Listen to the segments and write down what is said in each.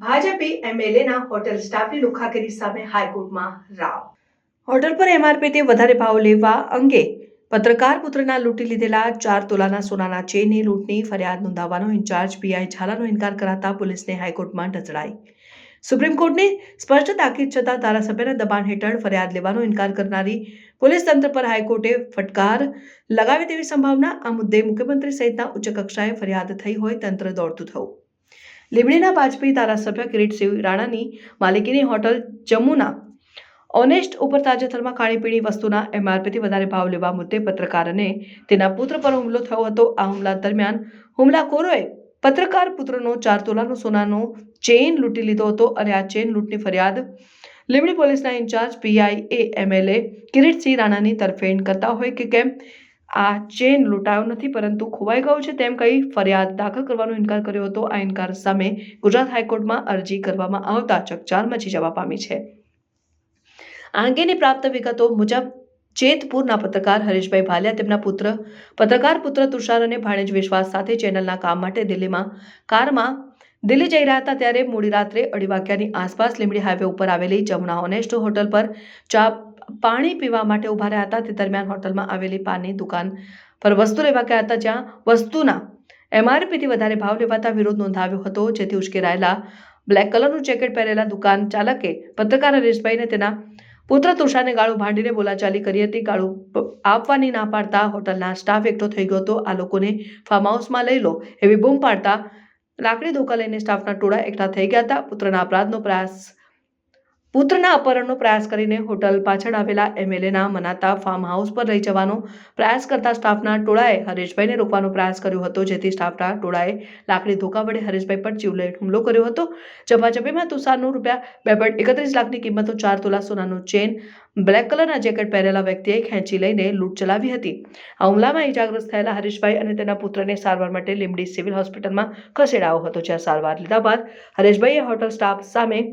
ભાજપી એમએલએના hotel સ્ટાફની લુખાગીરી સામે હાઈકોર્ટમાં રાવ. હોટલ પર એમઆરપીથી વધારે ભાવ લેવા અંગે પત્રકાર પુત્રના લૂંટી લીધેલા ચાર તોલાના સોનાના ચેનની લૂંટની ફરિયાદ નોંધાવવાનો ઇન્ચાર્જ પીઆઈ ઝાલાનો ઇનકાર કરાતા પોલીસને હાઈકોર્ટમાં ઢચડાઈ સુપ્રીમ કોર્ટને સ્પષ્ટ તાકીદ છતાં ધારાસભ્યના દબાણ હેઠળ ફરિયાદ લેવાનો ઇનકાર કરનારી પોલીસ તંત્ર પર હાઈકોર્ટે ફટકાર લગાવે તેવી સંભાવના આ મુદ્દે મુખ્યમંત્રી સહિતના ઉચ્ચ કક્ષાએ ફરિયાદ થઈ હોય તંત્ર દોડતું થયું લીંબડીના ભાજપી ધારાસભ્ય કિરીટસિંહ રાણાની માલિકીની હોટલ જમ્મુના ઓનેસ્ટ ઉપર તાજેતરમાં ખાણીપીણી વસ્તુના એમઆરપીથી વધારે ભાવ લેવા મુદ્દે પત્રકારને તેના પુત્ર પર હુમલો થયો હતો. આ હુમલા દરમિયાન હુમલાખોરોએ પત્રકાર પુત્રનો ચાર તોલાનો સોનાનો ચેઇન લૂંટી લીધો હતો અને આ ચેઇન લૂંટની ફરિયાદ લીંબડી પોલીસના ઇન્ચાર્જ પીઆઈ એ એમએલએ કિરીટસિંહ રાણાની તરફેણ કરતા હોય કે કેમ? આ ચેન લૂંટાયો નથી, પરંતુ ખોવાઈ ગયો છે તેમ કહી ફરિયાદ દાખલ કરવાનો ઇનકાર કર્યો હતો. આ ઇનકાર સામે ગુજરાત હાઈકોર્ટમાં અરજી કરવામાં આવતા ચકચાર મચી જવા પામી છે. આ અંગેની પ્રાપ્ત વિગતો મુજબ, જેતપુરના પત્રકાર હરીશભાઈ ભાલિયા, તેમના પુત્ર, પત્રકાર પુત્ર તુષાર અને ભાણેજ વિશ્વાસ સાથે ચેનલના કામ માટે દિલ્હીમાં કારમાં દિલ્હી જઈ રહ્યા હતા ત્યારે મોડી રાત્રે અઢી વાગ્યાની આસપાસ લીંબડી હાઈવે ઉપર આવેલી જમુના ઓનેસ્ટ હોટલ પર ચા પાણી પીવા માટે ઊભા રહ્યા હતા. તે દરમિયાન હોટલમાં આવેલી પાનની દુકાન પર વસ્તુ લેવા ગયા હતા, જ્યાં વસ્તુના એમઆરપીથી વધારે ભાવ લેવાતા વિરોધ નોંધાવ્યો હતો. જેથી ઉશ્કેરાયેલા બ્લેક કલરનું જેકેટ પહેરેલા દુકાન ચાલકે પત્રકાર હરેશભાઈને તેના પુત્ર તુષારને ગાળું ભાંડીને બોલાચાલી કરી હતી. ગાળું આપવાની ના પાડતા હોટલના સ્ટાફ એકઠો થઈ ગયો હતો. આ લોકોને ફાર્મ હાઉસમાં લઈ લો એવી બૂમ પાડતા લાકડી ધોકા લઈને સ્ટાફના ટોળા એકઠા થઈ ગયા હતા. પુત્રના અપરાધનો પ્રયાસ પુત્રના અપહરણનો પ્રયાસ કરીને હોટલ પાછળ આવેલા એમએલએના મનાતા ફાર્મ હાઉસ પર લઈ જવાનો પ્રયાસ કરતા સ્ટાફના ટોળાએ હરેશભાઈને રોકવાનો પ્રયાસ કર્યો હતો, જેથી સ્ટાફના ટોળાએ લાકડી ધોકા વડે હરેશભાઈ પર જીવલેણ હુમલો કર્યો હતો. ઝપાઝપીમાં તુષારનું રૂપિયા બે પોઈન્ટ એકત્રીસ લાખની કિંમતો ચાર તોલા સોનાનું ચેન બ્લેક કલરના જેકેટ પહેરેલા વ્યક્તિએ ખેંચી લઈને લૂંટ ચલાવી હતી. આ હુમલામાં ઇજાગ્રસ્ત થયેલા હરીશભાઈ અને તેના પુત્રને સારવાર માટે લીંબડી સિવિલ હોસ્પિટલમાં ખસેડાયો હતો, જ્યાં સારવાર લીધા બાદ હરેશભાઈએ હોટલ સ્ટાફ સામે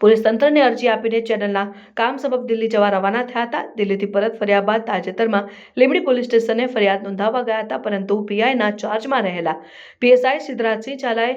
પોલીસ તંત્રને અરજી આપીને ચેનલના કામ સબબ દિલ્હી જવા રવાના થયા હતા. દિલ્હીથી પરત ફર્યા બાદ તાજેતરમાં લીંબડી પોલીસ સ્ટેશને ફરિયાદ નોંધાવવા ગયા હતા, પરંતુ પીઆઈના ચાર્જમાં રહેલા. પીએસઆઈ સિદ્ધરાજસિંહ ઝાલાએ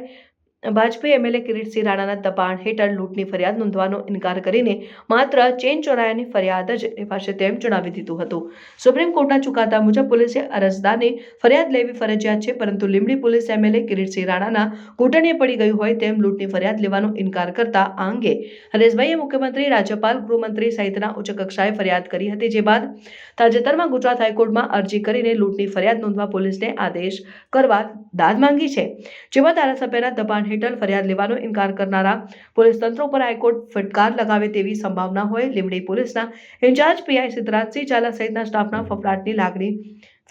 ભાજપી એમએલએ કિરીટસિંહ રાણાના દબાણ હેઠળ લૂંટની ફરિયાદ નોંધવાનો ઇનકાર કરીને માત્ર ચેન ચોરાયાની ફરિયાદ જ લેવાશે તેમ જણાવી દીધું હતું. સુપ્રીમ કોર્ટના ચુકાદા મુજબ પોલીસે અરજદારને ફરિયાદ લેવી ફરજિયાત છે, પરંતુ લીંબડી પોલીસ એમએલએ કિરીટસિંહ રાણાના ઘૂંટણીએ પડી ગયું હોય તેમ લૂંટની ફરિયાદ લેવાનો ઇનકાર કરતા આ અંગે હરેશભાઈએ મુખ્યમંત્રી, રાજ્યપાલ, ગૃહમંત્રી સહિતના ઉચ્ચ કક્ષાએ ફરિયાદ કરી હતી, જે બાદ તાજેતરમાં ગુજરાત હાઈકોર્ટમાં અરજી કરીને લૂંટની ફરિયાદ નોંધવા પોલીસને આદેશ કરવા દાદ માંગી છે. જેમાં ધારાસભ્યના દબાણ હેઠળ ફરિયાદ લેવાનો ઇનકાર કરનારા પોલીસ તંત્ર ઉપર હાઈકોર્ટ ફટકાર લગાવે તેવી સંભાવના હોય, લીમડી પોલીસના ઇન્ચાર્જ પીઆઈ સિદ્ધરાજસિંહ ઝાલા સહિતના સ્ટાફના ફફડાટની લાગણી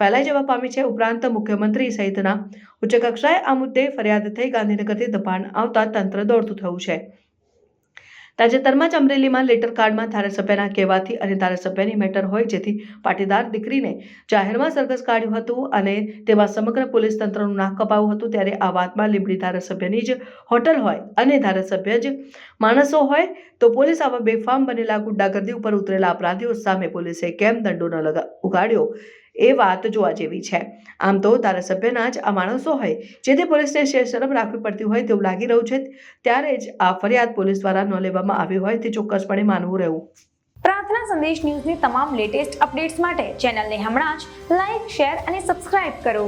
ફેલાઈ જવા પામી છે. ઉપરાંત મુખ્યમંત્રી સહિતના ઉચ્ચકક્ષાએ આ મુદ્દે ફરિયાદ થઈ ગાંધીનગરથી દબાણ આવતા તંત્ર દોડતું થયું છે. તાજેતરમાં જ અમરેલીમાં લેટર કાર્ડમાં ધારાસભ્યના કહેવાથી અને ધારાસભ્યની મેટર હોય જેથી પાટીદાર દીકરીને જાહેરમાં સરઘસ કાઢ્યું હતું અને તેમાં સમગ્ર પોલીસ તંત્રનું નાક કપાયું હતું ત્યારે આ વાતમાં લીંબડી ધારાસભ્યની જ હોટલ હોય અને ધારાસભ્ય જ માણસો હોય તો પોલીસ આવા બેફામ બનેલા ગુંડાગર્દી ઉપર ઉતરેલા અપરાધીઓ સામે પોલીસે કેમ દંડો ન ઉગાડ્યો? એ વાત જોવા જેવી છે. આમ તો ધારાસભ્યના જ આ માણસો હોય જેથી પોલીસને શરમ રાખવી પડતી હોય તેવું લાગી રહ્યું છે, ત્યારે જ આ ફરિયાદ પોલીસ દ્વારા ન લેવામાં આવી હોય તે ચોક્કસપણે માનવું રહ્યું પ્રાર્થના સંદેશ ન્યૂઝની તમામ લેટેસ્ટ અપડેટ્સ માટે ચેનલને હમણાં જ લાઈક, શેર અને સબસ્ક્રાઇબ કરો.